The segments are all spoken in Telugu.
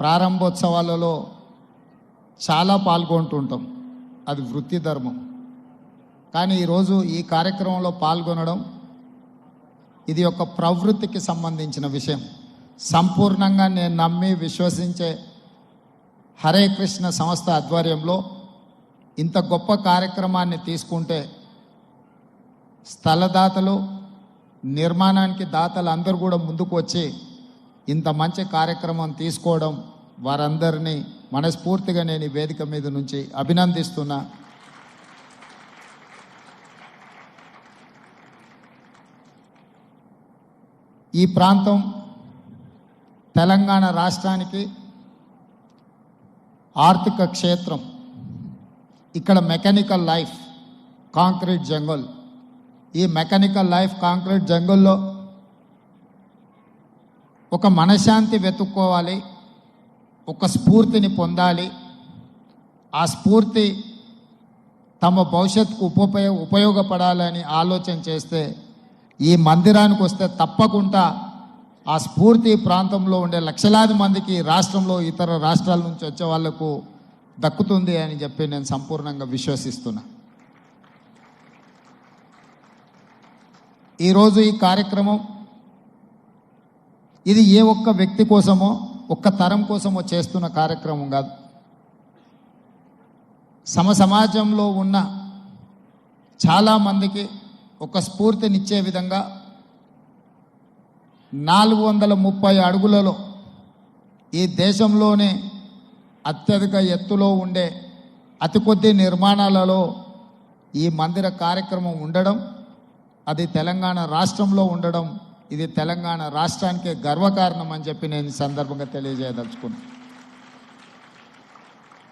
ప్రారంభోత్సవాలలో చాలా పాల్గొంటుంటాం. అది వృత్తి ధర్మం. కానీ ఈరోజు ఈ కార్యక్రమంలో పాల్గొనడం ఇది ఒక ప్రవృత్తికి సంబంధించిన విషయం. సంపూర్ణంగా నేను నమ్మి విశ్వసించే హరే కృష్ణ సంస్థ ఆధ్వర్యంలో ఇంత గొప్ప కార్యక్రమాన్ని తీసుకుంటే స్థలదాతలు నిర్మాణానికి దాతలు అందరూ కూడా ముందుకు వచ్చి ఇంత మంచి కార్యక్రమం తీసుకోవడం వారందరినీ మనస్ఫూర్తిగా నేను ఈ వేదిక మీద నుంచి అభినందిస్తున్నా. ఈ ప్రాంతం తెలంగాణ రాష్ట్రానికి ఆర్థిక క్షేత్రం. ఇక్కడ మెకానికల్ లైఫ్ కాంక్రీట్ జంగల్. ఈ మెకానికల్ లైఫ్ కాంక్రీట్ జంగల్లో ఒక మనశాంతి వెతుక్కోవాలి ఒక స్ఫూర్తిని పొందాలి. ఆ స్ఫూర్తి తమ భవిష్యత్తుకు ఉపయోగ ఉపయోగపడాలని ఆలోచన చేస్తే ఈ మందిరానికి వస్తే తప్పకుండా ఆ స్ఫూర్తి ప్రాంతంలో ఉండే లక్షలాది మందికి రాష్ట్రంలో ఇతర రాష్ట్రాల నుంచి వచ్చే వాళ్ళకు దక్కుతుంది అని చెప్పి నేను సంపూర్ణంగా విశ్వసిస్తున్నా. ఈరోజు ఈ కార్యక్రమం ఇది ఏ ఒక్క వ్యక్తి కోసమో ఒక్క తరం కోసమో చేస్తున్న కార్యక్రమం కాదు. సమ సమాజంలో ఉన్న చాలామందికి ఒక స్ఫూర్తినిచ్చే విధంగా నాలుగు వందల ముప్పై అడుగులలో ఈ దేశంలోనే అత్యధిక ఎత్తులో ఉండే అతి కొద్ది నిర్మాణాలలో ఈ మందిర కార్యక్రమం ఉండడం అది తెలంగాణ రాష్ట్రంలో ఉండడం ఇది తెలంగాణ రాష్ట్రానికే గర్వకారణం అని చెప్పి నేను సందర్భంగా తెలియజేయదలుచుకున్నాను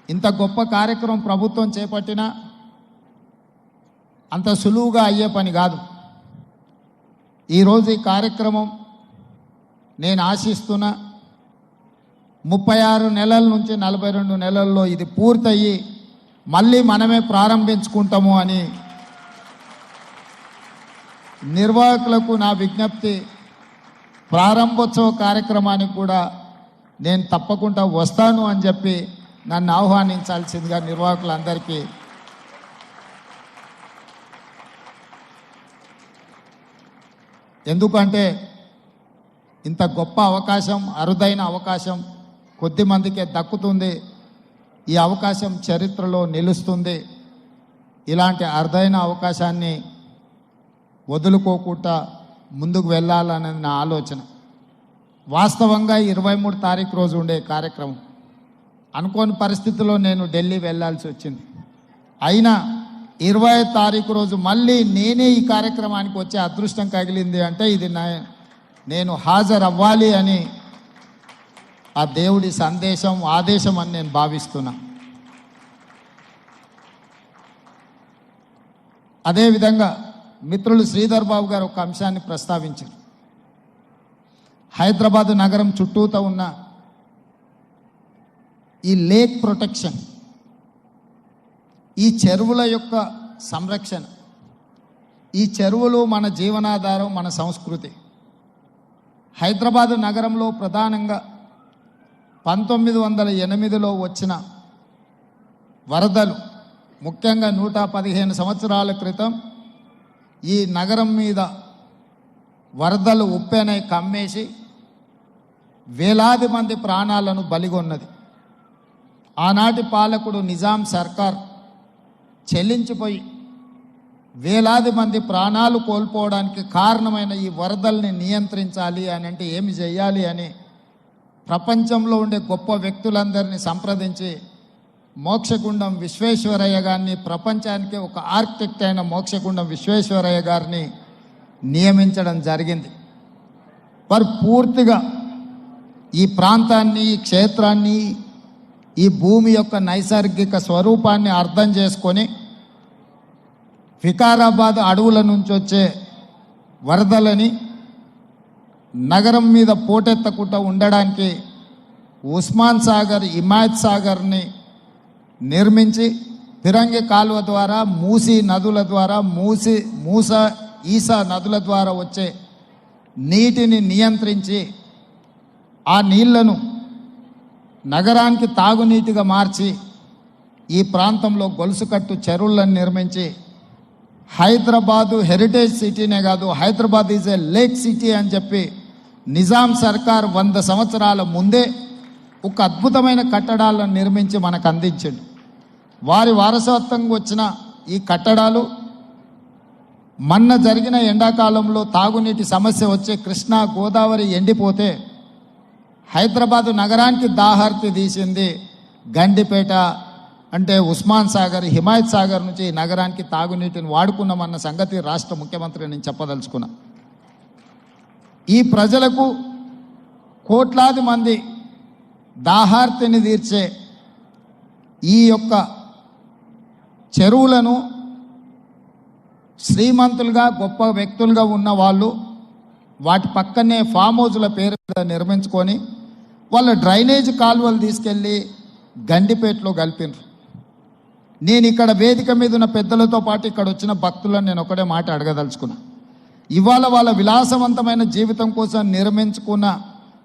ఇంత గొప్ప కార్యక్రమం ప్రభుత్వం చేపట్టినా అంత సులువుగా అయ్యే పని కాదు. ఈరోజు ఈ కార్యక్రమం నేను ఆశిస్తున్న ముప్పై ఆరు నెలల నుంచి నలభై రెండు నెలల్లో ఇది పూర్తయ్యి మళ్ళీ మనమే ప్రారంభించుకుంటాము అని నిర్వాహకులకు నా విజ్ఞప్తి ప్రారంభోత్సవ కార్యక్రమానికి కూడా నేను తప్పకుండా వస్తాను అని చెప్పి నన్ను ఆహ్వానించాల్సిందిగా నిర్వాహకులందరికీ ఎందుకంటే ఇంత గొప్ప అవకాశం అరుదైన అవకాశం కొద్ది మందికే దక్కుతుంది. ఈ అవకాశం చరిత్రలో నిలుస్తుంది. ఇలాంటి అరుదైన అవకాశాన్ని వదులుకోకుండా ముందుకు వెళ్ళాలనేది నా ఆలోచన. వాస్తవంగా ఇరవై మూడు తారీఖు రోజు ఉండే కార్యక్రమం. అనుకోని పరిస్థితిలో నేను ఢిల్లీ వెళ్ళాల్సి వచ్చింది. అయినా ఇరవై తారీఖు రోజు మళ్ళీ నేనే ఈ కార్యక్రమానికి వచ్చే అదృష్టం కగిలింది అంటే ఇది నా నేను హాజరవ్వాలి అని ఆ దేవుడి సందేశం ఆదేశం అని నేను భావిస్తున్నా. అదేవిధంగా మిత్రులు శ్రీధర్ బాబు గారు ఒక అంశాన్ని ప్రస్తావించారు. హైదరాబాదు నగరం చుట్టూతో ఉన్న ఈ లేక్ ప్రొటెక్షన్ ఈ చెరువుల యొక్క సంరక్షణ ఈ చెరువులు మన జీవనాధారం మన సంస్కృతి. హైదరాబాదు నగరంలో ప్రధానంగా పంతొమ్మిది వందల ఎనిమిదిలో వచ్చిన వరదలు ముఖ్యంగా నూట పదిహేను సంవత్సరాల క్రితం ఈ నగరం మీద వరదలు ఉప్పెనై కమ్మేసి వేలాది మంది ప్రాణాలను బలిగొన్నది. ఆనాటి పాలకుడు నిజాం సర్కార్ చెల్లించిపోయి వేలాది మంది ప్రాణాలు కోల్పోవడానికి కారణమైన ఈ వరదల్ని నియంత్రించాలి అని అంటే ఏమి చేయాలి అని ప్రపంచంలో ఉండే గొప్ప వ్యక్తులందరినీ సంప్రదించి మోక్షగుండం విశ్వేశ్వరయ్య గారిని ప్రపంచానికి ఒక ఆర్కిటెక్ట్ అయిన మోక్షగుండం విశ్వేశ్వరయ్య గారిని నియమించడం జరిగింది. వారు పూర్తిగా ఈ ప్రాంతాన్ని ఈ క్షేత్రాన్ని ఈ భూమి యొక్క నైసర్గిక స్వరూపాన్ని అర్థం చేసుకొని వికారాబాద్ అడవుల నుంచి వచ్చే వరదలని నగరం మీద పోటెత్తకుండా ఉండడానికి ఉస్మాన్ సాగర్ ఇమాయత్ సాగర్ని నిర్మించి ఫిరంగి కాలువ ద్వారా మూసి నదుల ద్వారా మూసి మూస ఈసా నదుల ద్వారా వచ్చే నీటిని నియంత్రించి ఆ నీళ్ళను నగరానికి తాగునీటిగా మార్చి ఈ ప్రాంతంలో గొలుసుకట్టు చెరువులను నిర్మించి హైదరాబాదు హెరిటేజ్ సిటీనే కాదు Hyderabad is a lake city అని చెప్పి నిజాం సర్కార్ వంద సంవత్సరాల ముందే ఒక అద్భుతమైన కట్టడాలను నిర్మించి మనకు అందించిండు. వారి వారసత్వంగా వచ్చిన ఈ కట్టడాలు మన్న జరిగిన ఎండాకాలంలో తాగునీటి సమస్య వచ్చే కృష్ణా గోదావరి ఎండిపోతే హైదరాబాదు నగరానికి దాహార్తి తీసింది గండిపేట అంటే ఉస్మాన్ సాగర్ హిమాయత్ సాగర్ నుంచి ఈ నగరానికి తాగునీటిని వాడుకున్నామన్న సంగతి రాష్ట్ర ముఖ్యమంత్రి నేను చెప్పదలుచుకున్నా. ఈ ప్రజలకు కోట్లాది మంది దాహార్తిని తీర్చే ఈ యొక్క చెరువులను శ్రీమంతులుగా గొప్ప వ్యక్తులుగా ఉన్న వాళ్ళు వాటి పక్కనే ఫామ్ హౌజ్ల పేరు మీద నిర్మించుకొని వాళ్ళ డ్రైనేజ్ కాలువలు తీసుకెళ్ళి గండిపేటలో కలిపినరు నేను ఇక్కడ వేదిక మీద ఉన్న పెద్దలతో పాటు ఇక్కడ వచ్చిన భక్తులను నేను ఒకటే మాట అడగదలుచుకున్నా. ఇవాళ వాళ్ళ విలాసవంతమైన జీవితం కోసం నిర్మించుకున్న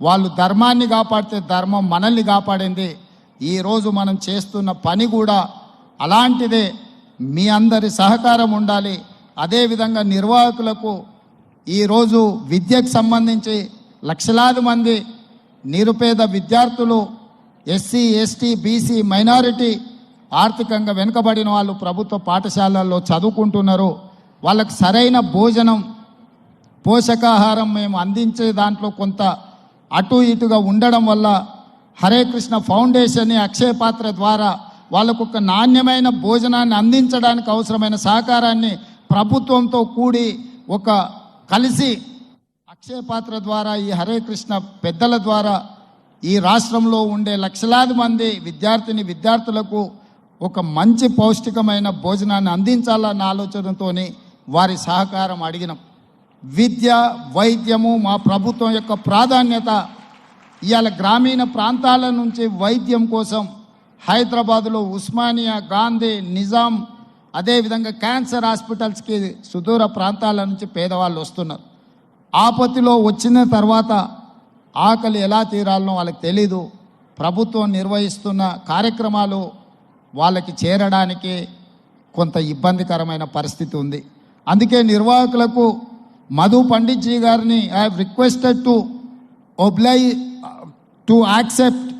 వాళ్ళు ధర్మాన్ని కాపాడితే ధర్మం మనల్ని కాపాడింది. ఈరోజు మనం చేస్తున్న పని కూడా అలాంటిదే. మీ అందరి సహకారం ఉండాలి. అదేవిధంగా నిర్వాహకులకు ఈరోజు విద్యకు సంబంధించి లక్షలాది మంది నిరుపేద విద్యార్థులు ఎస్సీ ఎస్టీ బీసీ మైనారిటీ ఆర్థికంగా వెనుకబడిన వాళ్ళు ప్రభుత్వ పాఠశాలల్లో చదువుకుంటున్నారు. వాళ్ళకు సరైన భోజనం పోషకాహారం మేము అందించే దాంట్లో కొంత అటు ఇటుగా ఉండడం వల్ల హరే కృష్ణ ఫౌండేషన్ అక్షయ పాత్ర ద్వారా వాళ్ళకు ఒక నాణ్యమైన భోజనాన్ని అందించడానికి అవసరమైన సహకారాన్ని ప్రభుత్వంతో కూడి ఒక కలిసి అక్షయ పాత్ర ద్వారా ఈ హరే కృష్ణ పెద్దల ద్వారా ఈ రాష్ట్రంలో ఉండే లక్షలాది మంది విద్యార్థిని విద్యార్థులకు ఒక మంచి పౌష్టికమైన భోజనాన్ని అందించాలన్న ఆలోచనతోని వారి సహకారం అడిగినాం. విద్య వైద్యము మా ప్రభుత్వం యొక్క ప్రాధాన్యత. ఇవాళ గ్రామీణ ప్రాంతాల నుంచి వైద్యం కోసం హైదరాబాదులో ఉస్మానియా గాంధీ నిజాం అదేవిధంగా క్యాన్సర్ హాస్పిటల్స్కి సుదూర ప్రాంతాల నుంచి పేదవాళ్ళు వస్తున్నారు. ఆపత్తిలో వచ్చిన తర్వాత ఆకలి ఎలా తీరాలనో వాళ్ళకి తెలీదు. ప్రభుత్వం నిర్వహిస్తున్న కార్యక్రమాలు వాళ్ళకి చేరడానికి కొంత ఇబ్బందికరమైన పరిస్థితి ఉంది. అందుకే నిర్వాహకులకు మధు పండిత్జీ గారిని I have requested to oblige to accept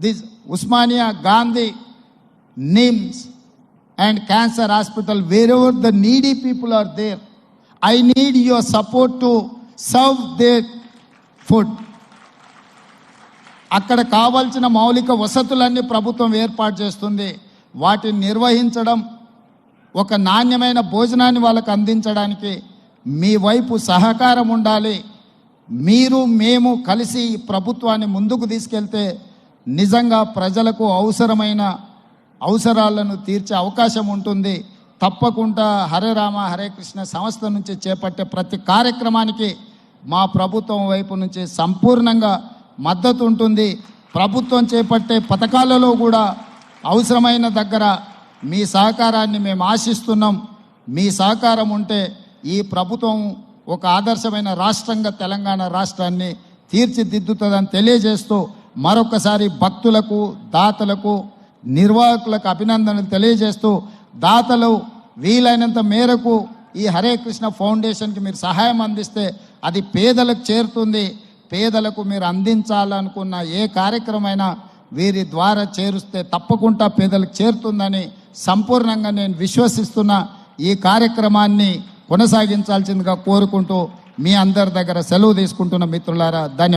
this Osmania Gandhi NIMS and cancer hospital wherever the needy people are there I need your support to serve their food అక్కడ కావాల్సిన మౌలిక వసతులన్నీ ప్రభుత్వం ఏర్పాటు చేస్తుంది. వాటిని నిర్వహించడం ఒక నాణ్యమైన భోజనాన్ని వాళ్ళకు అందించడానికి మీ వైపు సహకారం ఉండాలి. మీరు మేము కలిసి ఈ ప్రభుత్వాన్ని ముందుకు తీసుకెళ్తే నిజంగా ప్రజలకు అవసరమైన అవసరాలను తీర్చే అవకాశం ఉంటుంది. తప్పకుండా హరే రామ హరే కృష్ణ సంస్థ నుంచి చేపట్టే ప్రతి కార్యక్రమానికి మా ప్రభుత్వం వైపు నుంచి సంపూర్ణంగా మద్దతు ఉంటుంది. ప్రభుత్వం చేపట్టే పథకాలలో కూడా అవసరమైన దగ్గర మీ సహకారాన్ని మేము ఆశిస్తున్నాం. మీ సహకారం ఉంటే ఈ ప్రభుత్వం ఒక ఆదర్శమైన రాష్ట్రంగా తెలంగాణ రాష్ట్రాన్ని తీర్చిదిద్దుతుందని తెలియజేస్తూ మరొకసారి భక్తులకు దాతలకు నిర్వాహకులకు అభినందనలు తెలియజేస్తూ దాతలు వీలైనంత మేరకు ఈ హరే కృష్ణ ఫౌండేషన్కి మీరు సహాయం అందిస్తే అది పేదలకు చేరుతుంది. పేదలకు మీరు అందించాలనుకున్న ఏ కార్యక్రమైనా వీరి ద్వారా చేరుస్తే తప్పకుండా పేదలకు చేరుతుందని సంపూర్ణంగా నేను విశ్వసిస్తున్న. ఈ కార్యక్రమాన్ని కొనసాగించాల్సిందిగా కోరుకుంటూ మీ అందరి దగ్గర సెలవు తీసుకుంటున్న మిత్రులారా ధన్యవాదాలు.